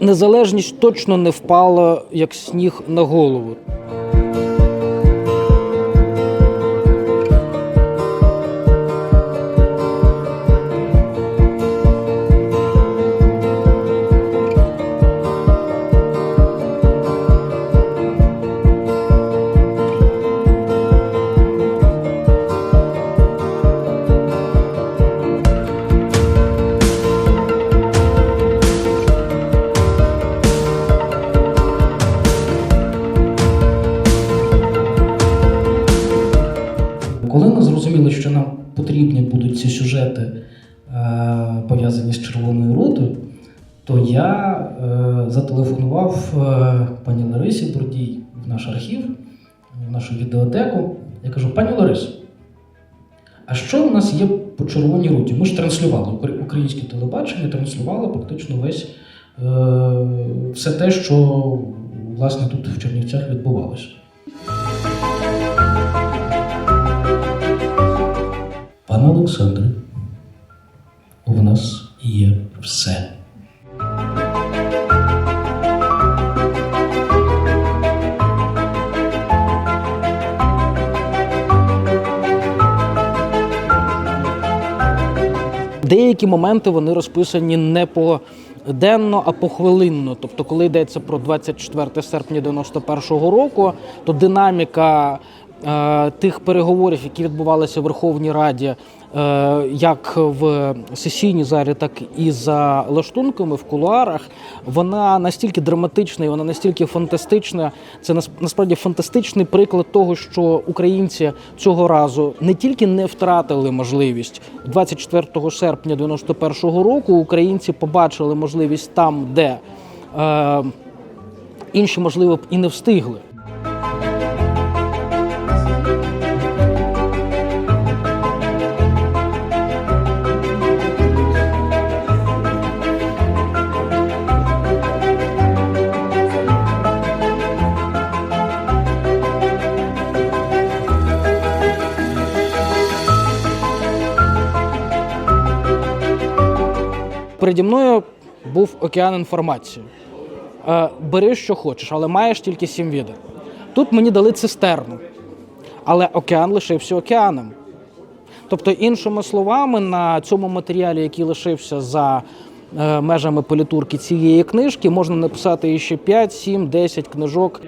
незалежність точно не впала як сніг на голову. Коли ми зрозуміли, що нам потрібні будуть ці сюжети, е, пов'язані з Червоною рутою, то я е, зателефонував е, пані Ларисі Бурдій в наш архів, в нашу відеотеку. Я кажу: пані Ларисо, а що у нас є по Червоній руті? Ми ж транслювали українське телебачення, транслювало практично весь все те, що власне тут в Чернівцях відбувалося. Олександре, у нас є все. Деякі моменти вони розписані не по денно, а похвилинно. Тобто, коли йдеться про 24 серпня 91-го року, то динаміка тих переговорів, які відбувалися в Верховній Раді, е, як в сесійній залі, так і за лаштунками в кулуарах, вона настільки драматична і вона настільки фантастична. Це нас- насправді фантастичний приклад того, що українці цього разу не тільки не втратили можливість 24 серпня 91-го року. Українці побачили можливість там, де е, інші, можливо, б і не встигли. Переді мною був океан інформації. Е, бери, що хочеш, але маєш тільки сім відер. Тут мені дали цистерну, але океан лишився океаном. Тобто, іншими словами, на цьому матеріалі, який лишився за е, межами політурки цієї книжки, можна написати ще 5, 7, 10 книжок.